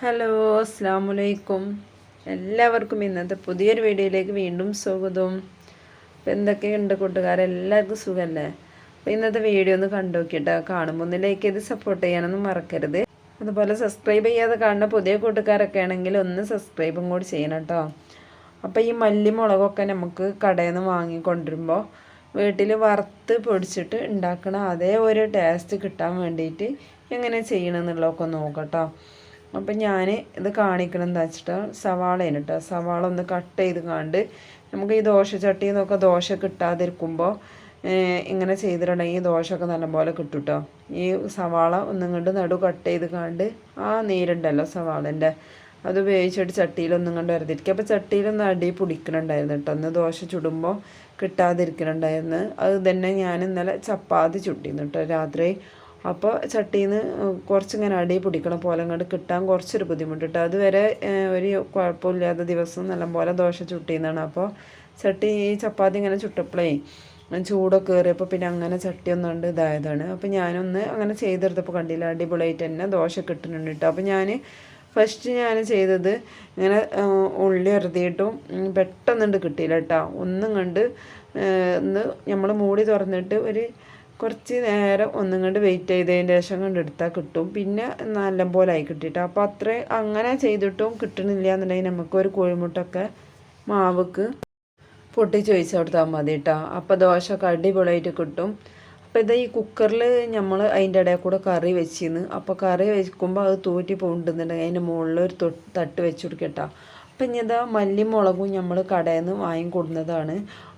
Hello അസ്സാം വലൈക്കും എല്ലാവർക്കും ഇന്നത്തെ പുതിയൊരു വീഡിയോയിലേക്ക് വീണ്ടും സ്വാഗതം. അപ്പോൾ എന്തൊക്കെയുണ്ട് കൂട്ടുകാരെല്ലാവർക്കും സുഖമല്ലേ അപ്പോൾ ഇന്നത്തെ വീഡിയോ ഒന്ന് കണ്ടു നോക്കിയിട്ട്? കാണുമ്പോൾ ഒന്ന് ലൈക്ക് ചെയ്ത് സപ്പോർട്ട് ചെയ്യാനൊന്നും മറക്കരുത്. അതുപോലെ സബ്സ്ക്രൈബ് ചെയ്യാതെ കാണുന്ന പുതിയ കൂട്ടുകാരൊക്കെ ആണെങ്കിൽ ഒന്ന് സബ്സ്ക്രൈബും കൂടി ചെയ്യണം കേട്ടോ. അപ്പോൾ ഈ മല്ലി മുളകൊക്കെ നമുക്ക് കടയിൽ നിന്ന് വാങ്ങിക്കൊണ്ടിരുമ്പോൾ വീട്ടിൽ വറുത്ത് പൊടിച്ചിട്ട് ഉണ്ടാക്കണ അതേ ഒരു ടേസ്റ്റ് കിട്ടാൻ വേണ്ടിയിട്ട് എങ്ങനെ ചെയ്യണമെന്നുള്ളതൊക്കെ നോക്കട്ടോ അപ്പം ഞാൻ ഇത് കാണിക്കണം എന്താ വെച്ചിട്ട് സവാളയാണ് കേട്ടോ സവാള ഒന്ന് കട്ട് ചെയ്ത് കണ്ട് നമുക്ക് ഈ ദോശ ചട്ടിയിൽ നിന്നൊക്കെ ദോശ കിട്ടാതിരിക്കുമ്പോൾ ഇങ്ങനെ ചെയ്തിട്ടുണ്ടെങ്കിൽ ദോശയൊക്കെ നല്ലപോലെ കിട്ടും കേട്ടോ ഈ സവാള ഒന്നും കണ്ട് നടു കട്ട് ചെയ്ത് കണ്ട് ആ നീരുണ്ടല്ലോ സവാളന്റെ അത് ഉപയോഗിച്ചിട്ട് ചട്ടിയിലൊന്നും കണ്ട് വരുതിരിക്കുക അപ്പോൾ ചട്ടിയിലൊന്നും അടി പിടിക്കണുണ്ടായിരുന്നു കേട്ടോ ഒന്ന് ദോശ ചുടുമ്പോൾ കിട്ടാതിരിക്കണുണ്ടായിരുന്നു. അത് തന്നെ ഞാൻ ഇന്നലെ ചപ്പാത്തി ചുട്ടിരുന്നു കേട്ടോ രാത്രി അപ്പോൾ ചട്ടിയിൽ നിന്ന് കുറച്ചിങ്ങനെ അടി പിടിക്കണ പോലെ അങ്ങോട്ട് കിട്ടാൻ കുറച്ചൊരു ബുദ്ധിമുട്ടിട്ട്. അതുവരെ ഒരു കുഴപ്പമില്ലാത്ത ദിവസം നല്ലപോലെ ദോശ ചുട്ടിയെന്നാണ് അപ്പോൾ ചട്ടി ഈ ചപ്പാത്തി ഇങ്ങനെ ചുട്ടപ്പോഴേ ചൂടൊക്കെ കയറിയപ്പോൾ പിന്നെ അങ്ങനെ ചട്ടി ഒന്നുകൊണ്ട് ഇതായതാണ്. അപ്പോൾ ഞാനൊന്ന് അങ്ങനെ ചെയ്തെടുത്തപ്പോൾ കണ്ടില്ല അടിപൊളിയായിട്ട് തന്നെ ദോശ കിട്ടുന്നുണ്ട് കേട്ടോ അപ്പോൾ ഞാൻ ഫസ്റ്റ് ഞാൻ ചെയ്തത് ഇങ്ങനെ ഉള്ളി ഇറതിയിട്ടും പെട്ടെന്നുണ്ട് കിട്ടിയില്ല കേട്ടോ ഒന്നും കണ്ട് ഒന്ന് നമ്മൾ മൂടി തുറന്നിട്ട് ഒരു കുറച്ച് നേരം ഒന്നും കണ്ട് വെയിറ്റ് ചെയ്തതിന് ശേഷം കണ്ട് എടുത്താൽ കിട്ടും. പിന്നെ നല്ലപോലെ ആയി കിട്ടിയിട്ട് അപ്പോൾ അത്ര അങ്ങനെ ചെയ്തിട്ടും കിട്ടണില്ല എന്നുണ്ടെങ്കിൽ നമുക്കൊരു കോഴിമുട്ടൊക്കെ മാവക്ക് പൊട്ടിച്ച് ഒഴിച്ച് കൊടുത്താൽ മതി കേട്ടോ അപ്പോൾ ദോശ അടിപൊളിയായിട്ട് കിട്ടും. അപ്പോൾ ഇത് ഈ കുക്കറിൽ നമ്മൾ അതിന്റെ ഇടയിൽ കൂടെ കറി വെച്ചിന്ന്. അപ്പോൾ കറി വെക്കുമ്പോൾ അത് തൂറ്റി പോകുന്നുണ്ടെങ്കിൽ അതിന്റെ മുകളിൽ ഒരു തട്ട് വെച്ച് കൊടുക്കട്ടോ. അപ്പം ഇനി ഇതാ മല്ലിയും മുളകും നമ്മൾ കടയിൽ നിന്ന് വാങ്ങിക്കൊടുന്നതാണ്.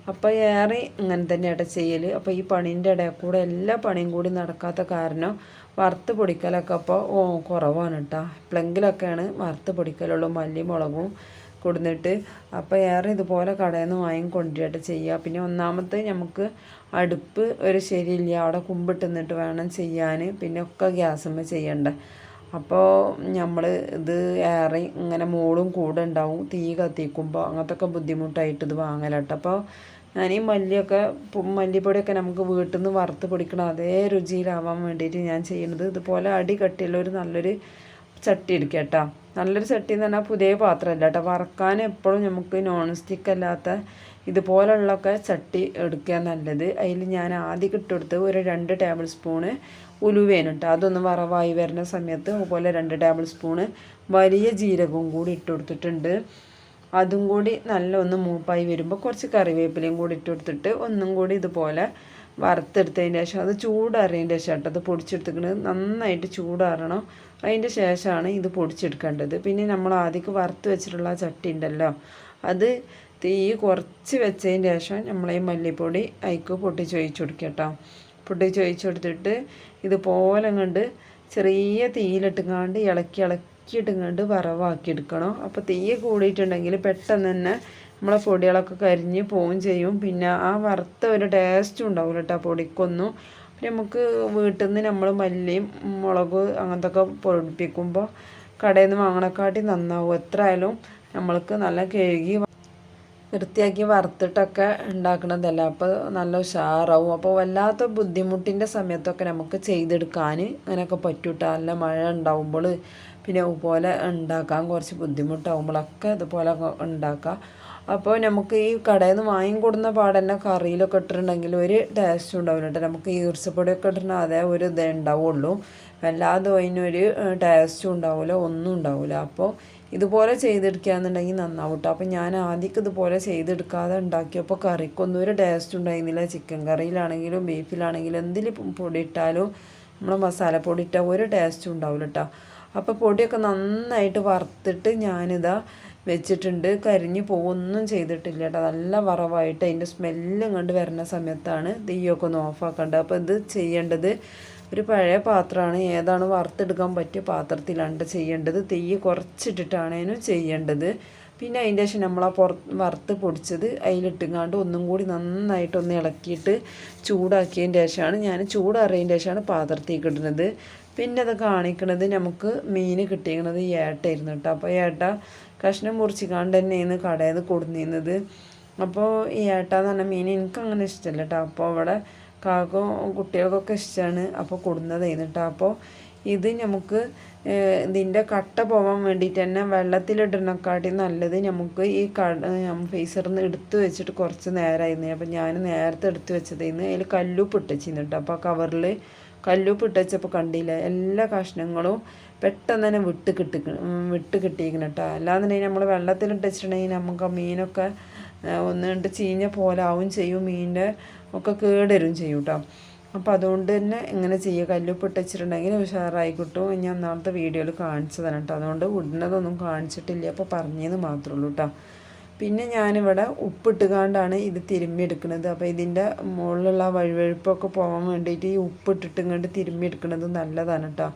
അപ്പോൾ ഏറെ തന്നെ തന്നെയാണ് ചെയ്യൽ അപ്പോൾ ഈ പണീന്റെ ഇടയിൽ കൂടെ എല്ലാ പണിയും കൂടി നടക്കാത്ത കാരണം വറുത്ത് പൊടിക്കലൊക്കെ അപ്പോൾ ഓ കുറവാണ് കേട്ടോ പ്ലെങ്കിലൊക്കെയാണ് വറുത്ത് പൊടിക്കലുള്ളൂ മല്ലി മുളകും കൊടുന്നിട്ട്. അപ്പോൾ ഏറെ ഇതുപോലെ കടയിൽ നിന്ന് വാങ്ങി വാങ്ങിക്കൊണ്ടിട്ട് ചെയ്യുക പിന്നെ ഒന്നാമത്തെ നമുക്ക് അടുപ്പ് ഒരു ശരിയില്ല. അവിടെ കുമ്പിട്ട് നിന്നിട്ട് വേണം ചെയ്യാൻ. പിന്നെ ഒക്കെ ഗ്യാസുമ്മ ചെയ്യണ്ട. അപ്പോൾ നമ്മൾ ഇത് ഏറെ ഇങ്ങനെ മോളും കൂടെ ഉണ്ടാവും. തീ കത്തിക്കുമ്പോൾ അങ്ങനത്തെ ബുദ്ധിമുട്ടായിട്ട് ഇത് വാങ്ങലട്ടോ. അപ്പോൾ ഞാൻ ഈ മല്ലിയൊക്കെ മല്ലിപ്പൊടിയൊക്കെ നമുക്ക് വീട്ടിൽ നിന്ന് വറുത്ത് പൊടിക്കണം അതേ രുചിയിലാവാൻ വേണ്ടിയിട്ട് ഞാൻ ചെയ്യുന്നത് ഇതുപോലെ അടി കട്ടിയുള്ള ഒരു നല്ലൊരു ചട്ടി എടുക്കുക കേട്ടോ നല്ലൊരു ചട്ടി എന്ന് പറഞ്ഞാൽ പുതിയ പാത്രമല്ല കേട്ടോ. വറക്കാൻ എപ്പോഴും നമുക്ക് നോൺ സ്റ്റിക്ക് അല്ലാത്ത ഇതുപോലുള്ളൊക്കെ ചട്ടി എടുക്കുക നല്ലത്. അതിൽ ഞാൻ ആദ്യം ഇട്ടെടുത്ത് ഒരു രണ്ട് ടേബിൾ സ്പൂണ് ഉലുവേനും കേട്ടോ അതൊന്ന് വറവായി വരുന്ന സമയത്ത് അതുപോലെ രണ്ട് ടേബിൾ സ്പൂണ് വലിയ ജീരകവും കൂടി ഇട്ട് കൊടുത്തിട്ടുണ്ട് അതും കൂടി നല്ല ഒന്ന് മൂപ്പായി വരുമ്പോൾ കുറച്ച് കറിവേപ്പിലയും കൂടി ഇട്ട് കൊടുത്തിട്ട് ഒന്നും കൂടി ഇതുപോലെ വറുത്തെടുത്തതിന് ശേഷം അത് ചൂടാറിയതിന്റെ ശേഷം കേട്ടോ അത് പൊടിച്ചെടുത്തിട്ട് നന്നായിട്ട് ചൂടാറണം. അതിന്റെ ശേഷമാണ് ഇത് പൊടിച്ചെടുക്കേണ്ടത്. പിന്നെ നമ്മൾ ആദ്യം വറുത്ത് വെച്ചിട്ടുള്ള ചട്ടി ഉണ്ടല്ലോ അത് തീ കുറച്ച് വെച്ചതിന് ശേഷം നമ്മൾ ഈ മല്ലിപ്പൊടി അയക്ക് പൊട്ടിച്ച് ഒഴിച്ച് കൊടുക്കുക കേട്ടോ പൊട്ടിച്ച് ഒഴിച്ച് കൊടുത്തിട്ട് ഇതുപോലെ കണ്ട് ചെറിയ തീയിലിട്ടുങ്ങാണ്ട് ഇളക്കി ഇളക്കിയിട്ടുങ്ങാണ്ട് വറവാക്കി എടുക്കണം അപ്പോൾ തീ കൂടിയിട്ടുണ്ടെങ്കിൽ പെട്ടെന്ന് തന്നെ നമ്മളെ പൊടികളൊക്കെ കരിഞ്ഞ് പോവും ചെയ്യും. പിന്നെ ആ വറുത്ത ഒരു ടേസ്റ്റും ഉണ്ടാവില്ല കേട്ടോ പൊടിക്കൊന്നും. പിന്നെ നമുക്ക് വീട്ടിൽ നിന്ന് നമ്മൾ മല്ലിയും മുളക് അങ്ങനത്തെ ഒക്കെ പൊടിപ്പിക്കുമ്പോൾ കടയിൽ നിന്ന് വാങ്ങണക്കാട്ടി നന്നാവും. എത്ര ആയാലും നമ്മൾക്ക് നല്ല കഴുകി വൃത്തിയാക്കി വറുത്തിട്ടൊക്കെ ഉണ്ടാക്കണതല്ല? അപ്പോൾ നല്ല ഉഷാറാവും. അപ്പോൾ വല്ലാത്ത ബുദ്ധിമുട്ടിന്റെ സമയത്തൊക്കെ നമുക്ക് ചെയ്തെടുക്കാൻ അങ്ങനെയൊക്കെ പറ്റൂട്ട. നല്ല മഴ ഉണ്ടാവുമ്പോൾ പിന്നെ അതുപോലെ ഉണ്ടാക്കാൻ കുറച്ച് ബുദ്ധിമുട്ടാവുമ്പോഴൊക്കെ ഇതുപോലെ ഉണ്ടാക്കാം. അപ്പോൾ നമുക്ക് ഈ കടയിൽ നിന്ന് വാങ്ങിക്കൊടുന്ന പാടന്നെ കറിയിലൊക്കെ ഇട്ടിട്ടുണ്ടെങ്കിൽ ഒരു ടേസ്റ്റും ഉണ്ടാവില്ല കേട്ടോ. നമുക്ക് ഈർച്ചപ്പൊടിയൊക്കെ ഇട്ടിട്ടുണ്ടെങ്കിൽ അതേ ഒരു ഇതേ ഉണ്ടാവുള്ളൂ. വല്ലാതെ അതിനൊരു ടേസ്റ്റും ഉണ്ടാവില്ല ഒന്നും ഉണ്ടാവില്ല. അപ്പോൾ ഇതുപോലെ ചെയ്തെടുക്കുകയെന്നുണ്ടെങ്കിൽ നന്നാവും കേട്ടോ അപ്പോൾ ഞാൻ ആദ്യം ഇതുപോലെ ചെയ്തെടുക്കാതെ ഉണ്ടാക്കിയപ്പോൾ കറിക്കൊന്നും ഒരു ടേസ്റ്റ് ഉണ്ടായിരുന്നില്ല. ചിക്കൻ കറിയിലാണെങ്കിലും ബീഫിലാണെങ്കിലും എന്തിൽ പൊടി ഇട്ടാലും നമ്മളെ മസാല പൊടി ഇട്ടാൽ ഒരു ടേസ്റ്റും ഉണ്ടാവില്ല കേട്ടോ അപ്പോൾ പൊടിയൊക്കെ നന്നായിട്ട് വറുത്തിട്ട് ഞാനിതാ വെച്ചിട്ടുണ്ട്. കരിഞ്ഞ് പോകുന്നൊന്നും ചെയ്തിട്ടില്ല കേട്ടോ നല്ല വറവായിട്ട് അതിന്റെ സ്മെല്ലും കണ്ട് വരുന്ന സമയത്താണ് തീയൊക്കെ ഒന്ന് ഓഫാക്കേണ്ടത് അപ്പോൾ ഇത് ചെയ്യേണ്ടത് ഒരു പഴയ പാത്രമാണ്. ഏതാണ് വറുത്തെടുക്കാൻ പറ്റിയ പാത്രത്തിലാണ് ചെയ്യേണ്ടത്. തെയ്യ് കുറച്ചിട്ടിട്ടാണേനും ചെയ്യേണ്ടത്. പിന്നെ അതിന്റെ ശേഷം നമ്മൾ ആ പുറത്ത് വറുത്ത് പൊടിച്ചത് അതിലിട്ടുങ്ങാണ്ട് ഒന്നും കൂടി നന്നായിട്ടൊന്ന് ഇളക്കിയിട്ട് ചൂടാക്കിയതിന്റെ ശേഷമാണ് ഞാൻ ചൂടാറിയതിന്റെ ശേഷമാണ് പാത്രത്തേക്ക് ഇടുന്നത്. പിന്നെ അത് കാണിക്കണത് നമുക്ക് മീൻ കിട്ടിയിരിക്കുന്നത് ഏട്ടായിരുന്നു കേട്ടോ. അപ്പോൾ ഏട്ട കഷ്ണം മുറിച്ചിക്കാണ്ട് തന്നെയാണ് കടയിൽ നിന്ന് കൊടുന്നിരുന്നത്. അപ്പോൾ ഈ ഏട്ടാന്ന് പറഞ്ഞ മീൻ എനിക്ക് അങ്ങനെ ഇഷ്ടമല്ല കേട്ടോ. അപ്പോൾ അവിടെ കാക്കും കുട്ടികൾക്കൊക്കെ ഇഷ്ടമാണ് അപ്പോൾ കൊടുന്നതായിരുന്നു കേട്ടോ അപ്പോൾ ഇത് നമുക്ക് ഇതിന്റെ കട്ട പോകാൻ വേണ്ടിയിട്ട് തന്നെ വെള്ളത്തിലിടുന്നക്കാട്ടി നല്ലത് നമുക്ക് ഈ ഫേസറിൽ നിന്ന് എടുത്തു വെച്ചിട്ട് കുറച്ച് നേരമായിരുന്നു അപ്പം ഞാൻ നേരത്തെ എടുത്ത് വെച്ചതായിരുന്നു അതിൽ കല്ലുപ്പ് ഇട്ടച്ചിരുന്നു കേട്ടോ അപ്പോൾ കവറിൽ കല്ലുപ്പ് ഇട്ടച്ചപ്പോൾ കണ്ടില്ല എല്ലാ കഷ്ണങ്ങളും പെട്ടെന്ന് തന്നെ വിട്ട് കിട്ടി വിട്ട് കിട്ടിയിരിക്കണം കേട്ടോ അല്ലാന്നുണ്ടെങ്കിൽ നമ്മൾ വെള്ളത്തിലിട്ട് വെച്ചിട്ടുണ്ടെങ്കിൽ നമുക്ക് മീനൊക്കെ ഒന്ന് രണ്ട് ചീഞ്ഞ പോലെ ആവും ചെയ്യും മീനിന്റെ ഒക്കെ കേടരും ചെയ്യും കേട്ടോ അപ്പോൾ അതുകൊണ്ട് തന്നെ ഇങ്ങനെ ചെയ്യുക. കല്ലുപ്പ് ഇട്ടിട്ടുണ്ടെങ്കിൽ ഉഷാറായി കിട്ടും. ഞാൻ അന്നാമത്തെ വീഡിയോയിൽ കാണിച്ചതാണ് കേട്ടോ അതുകൊണ്ട് ഉടനതൊന്നും കാണിച്ചിട്ടില്ല. അപ്പോൾ പറഞ്ഞതെന്ന് മാത്രമേ ഉള്ളൂ കേട്ടോ പിന്നെ ഞാനിവിടെ ഉപ്പിട്ടുകാണ്ടാണ് ഇത് തിരുമ്മിയെടുക്കുന്നത്. അപ്പോൾ ഇതിന്റെ മുകളിലുള്ള വഴുവഴുപ്പൊക്കെ പോകാൻ വേണ്ടിയിട്ട് ഈ ഉപ്പിട്ടിട്ട് ഇങ്ങോട്ട് തിരുമ്മിയെടുക്കുന്നത് നല്ലതാണ് കേട്ടോ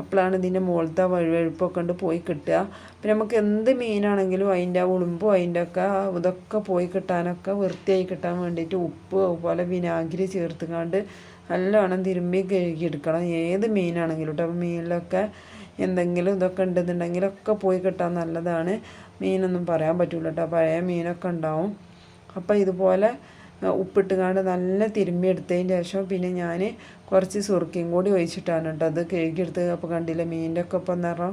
അപ്പോഴാണ് ഇതിന്റെ മുകളിലത്തെ വഴുവഴുപ്പൊക്കെ ഉണ്ട് പോയി കിട്ടുക. പിന്നെ നമുക്ക് എന്ത് മീനാണെങ്കിലും അതിന്റെ ഉളുമ്പും അതിന്റെ ഒക്കെ ഇതൊക്കെ പോയി കിട്ടാനൊക്കെ വൃത്തിയായി കിട്ടാൻ വേണ്ടിയിട്ട് ഉപ്പ് അതുപോലെ വിനാഗിരി ചേർത്തുകൊണ്ട് നല്ലോണം തിരുമ്മി കഴുകിയെടുക്കണം ഏത് മീനാണെങ്കിലും കേട്ടോ മീനിലൊക്കെ എന്തെങ്കിലും ഇതൊക്കെ ഉണ്ടെന്നുണ്ടെങ്കിലൊക്കെ പോയി കിട്ടാൻ നല്ലതാണ്. മീനൊന്നും പറയാൻ പറ്റില്ല കേട്ടോ പഴയ മീനൊക്കെ ഉണ്ടാവും. അപ്പോൾ ഇതുപോലെ അഹ് ഉപ്പിട്ടുകാണ്ട് നല്ല തിരുമ്മി എടുത്തതിന് ശേഷം പിന്നെ ഞാൻ കുറച്ച് സുറുക്കിയും കൂടി ഒഴിച്ചിട്ടാണ് കേട്ടോ. അത് കഴുകിയെടുത്ത് അപ്പോൾ കണ്ടില്ല മീനിന്റെ ഒക്കെ ഒപ്പം നിറം.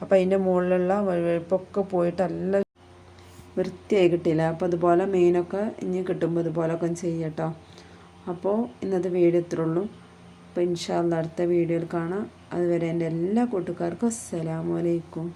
അപ്പോൾ അതിന്റെ മുകളിലുള്ള വഴുവഴുപ്പൊക്കെ പോയിട്ട് നല്ല വൃത്തിയായി കിട്ടിയില്ല. അപ്പോൾ അതുപോലെ മീനൊക്കെ ഇനി കിട്ടുമ്പോൾ ഇതുപോലൊക്കെ ചെയ്യട്ടോ അപ്പോൾ ഇന്നത്തെ വീഡിയോ ഇത്രേ ഉള്ളൂ. അപ്പോൾ ഇൻഷാല്ല അടുത്ത വീഡിയോയിൽ കാണാം. അതുവരെ എന്റെ എല്ലാ കൂട്ടുകാർക്കും അസ്സലാമലൈക്കും